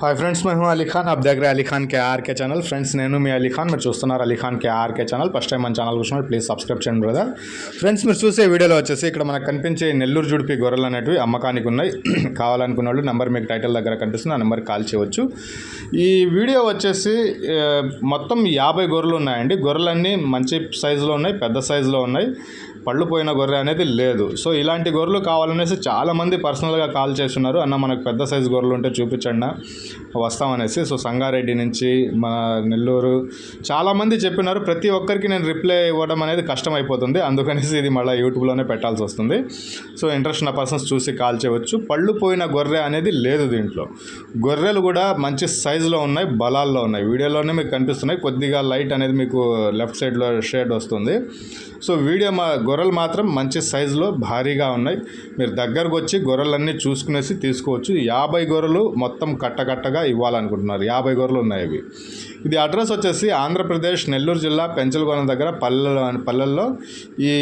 Hi friends మేము అలీ ఖాన్ అబ్ దగ్గర Ali Khan KRK channel friends నేను మీ అలీ ఖాన్ మీరు చూస్తున్నారు Ali Khan KRK channel first time మన ఛానల్ చూసినప్పుడు ప్లీజ్ సబ్స్క్రైబ్ చేయండి బ్రదర్ ఫ్రెండ్స్ మీరు చూసే వీడియోలో వచ్చేసి ఇక్కడ మనకు కనిపించే నెల్లూరు జుడిపి గొర్రెలు అనేటివి అమ్మకానికి ఉన్నాయి. కావాలనుకున్న వాళ్ళు నెంబర్ మీకు టైటిల్ దగ్గర కనిపిస్తుంది ఆ నెంబర్కి కాల్ చేయవచ్చు. ఈ వీడియో వచ్చేసి మొత్తం యాభై గొర్రెలు ఉన్నాయండి. గొర్రెలన్నీ మంచి సైజులో ఉన్నాయి పెద్ద సైజులో ఉన్నాయి. పళ్ళు పోయిన గొర్రె అనేది లేదు. సో ఇలాంటి గొర్రెలు కావాలనేసి చాలామంది పర్సనల్గా కాల్ చేస్తున్నారు. అన్న మనకు పెద్ద సైజు గొర్రెలు ఉంటే చూపించండి వస్తామనేసి. సో సంగారెడ్డి నుంచి మా నెల్లూరు చాలామంది చెప్పినారు. ప్రతి ఒక్కరికి నేను రిప్లై ఇవ్వడం అనేది కష్టం అయిపోతుంది అందుకనేసి ఇది మళ్ళీ యూట్యూబ్లోనే పెట్టాల్సి వస్తుంది. సో ఇంట్రెస్ట్ ఉన్న పర్సన్స్ చూసి కాల్ చేయవచ్చు. పళ్ళు పోయిన గొర్రె అనేది లేదు దీంట్లో. గొర్రెలు కూడా మంచి సైజులో ఉన్నాయి బలాల్లో ఉన్నాయి. వీడియోలోనే మీకు కనిపిస్తున్నాయి. కొద్దిగా లైట్ అనేది మీకు లెఫ్ట్ సైడ్లో షేడ్ వస్తుంది. సో వీడియో మా గొర్రెలు మాత్రం మంచి సైజులో భారీగా ఉన్నాయి. మీరు దగ్గరకు వచ్చి గొర్రెలన్నీ చూసుకునేసి తీసుకోవచ్చు. యాభై గొర్రెలు మొత్తం కట్టకట్టగా ఇవ్వాలనుకుంటున్నారు. యాభై గొర్రెలు ఉన్నాయి అవి. ఇది అడ్రస్ వచ్చేసి ఆంధ్రప్రదేశ్ నెల్లూరు జిల్లా పెంచలగొండ దగ్గర పల్లెల్లో పల్లెల్లో ఈ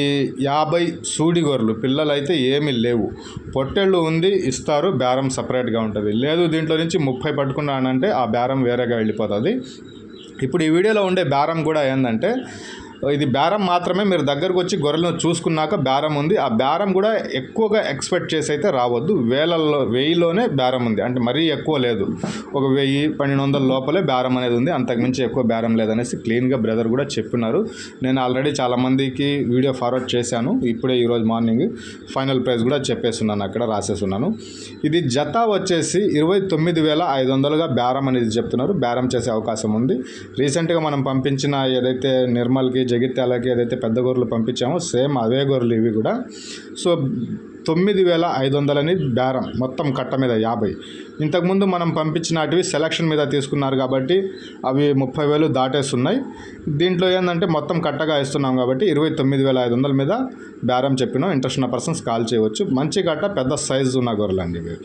యాభై సూడి గొర్రెలు. పిల్లలు అయితే ఏమీ లేవు. పొట్టెళ్ళు ఉంది ఇస్తారు బేరం సపరేట్గా ఉంటుంది. లేదు దీంట్లో నుంచి ముప్పై పట్టుకున్నానంటే ఆ బేరం వేరేగా వెళ్ళిపోతుంది. ఇప్పుడు ఈ వీడియోలో ఉండే బేరం కూడా ఏంటంటే ఇది బేరం మాత్రమే మీరు దగ్గరకు వచ్చి గొర్రెలను చూసుకున్నాక బేరం ఉంది. ఆ బేరం కూడా ఎక్కువగా ఎక్స్పెక్ట్ చేసి అయితే రావద్దు. వేలల్లో వెయ్యిలోనే బేరం ఉంది. అంటే మరీ ఎక్కువ లేదు. ఒక వెయ్యి పన్నెండు వందల లోపలే బేరం అనేది ఉంది. అంతకుమించి ఎక్కువ బేరం లేదనేసి క్లీన్గా బ్రదర్ కూడా చెప్పినారు. నేను ఆల్రెడీ చాలామందికి వీడియో ఫార్వర్డ్ చేశాను. ఇప్పుడే ఈరోజు మార్నింగ్ ఫైనల్ ప్రైస్ కూడా చెప్పేస్తున్నాను. అక్కడ రాసేస్తున్నాను. ఇది జత వచ్చేసి ఇరవై తొమ్మిది వేల ఐదు వందలుగా బేరం అనేది చెప్తున్నారు. బేరం చేసే అవకాశం ఉంది. రీసెంట్గా మనం పంపించిన ఏదైతే నిర్మల్కి జగిత్యాలకి ఏదైతే పెద్ద గొర్రెలు పంపించామో సేమ్ అవే గొర్రెలు ఇవి కూడా. సో తొమ్మిది వేల ఐదు వందలని బేరం మొత్తం కట్ట మీద యాభై. ఇంతకుముందు మనం పంపించినటివి సెలక్షన్ మీద తీసుకున్నారు కాబట్టి అవి ముప్పై వేలు దాటేస్తున్నాయి దీంట్లో ఏంటంటే మొత్తం కట్టగా ఇస్తున్నాం కాబట్టి ఇరవై తొమ్మిది వేల ఐదు వందల మీద బేరం చెప్పినాం. ఇంట్రెస్ట్ ఉన్న పర్సన్స్ కాల్ చేయవచ్చు. మంచి కట్ట పెద్ద సైజు ఉన్న గొర్రెలు అండి ఇవి.